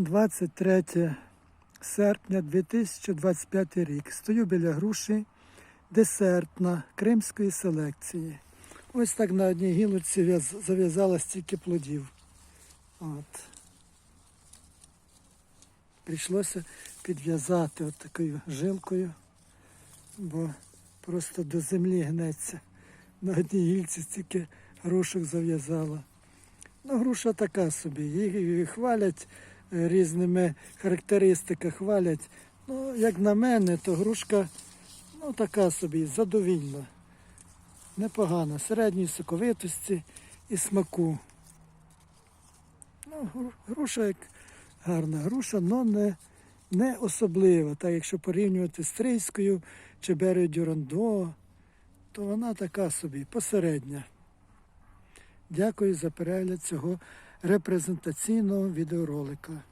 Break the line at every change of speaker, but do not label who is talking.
23 серпня 2025 рік. Стою біля груші десертна кримської селекції. Ось так на одній гілочці в'яз- зав'язалось стільки плодів. От. Прийшлося підв'язати от такою жилкою, бо просто до землі гнеться. На одній гільці стільки грушок зав'язала. Ну, груша така собі. Її хвалять різними характеристиками, хвалять. Ну, як на мене, то грушка ну, така собі, задовільна. Непогана, середньої соковитості і смаку. Ну, груша як гарна груша, але не, не особлива. Так, якщо порівнювати з Трийською чи Берею Дюрандо, то вона така собі, посередня. Дякую за перегляд цього репрезентаційного відеоролика.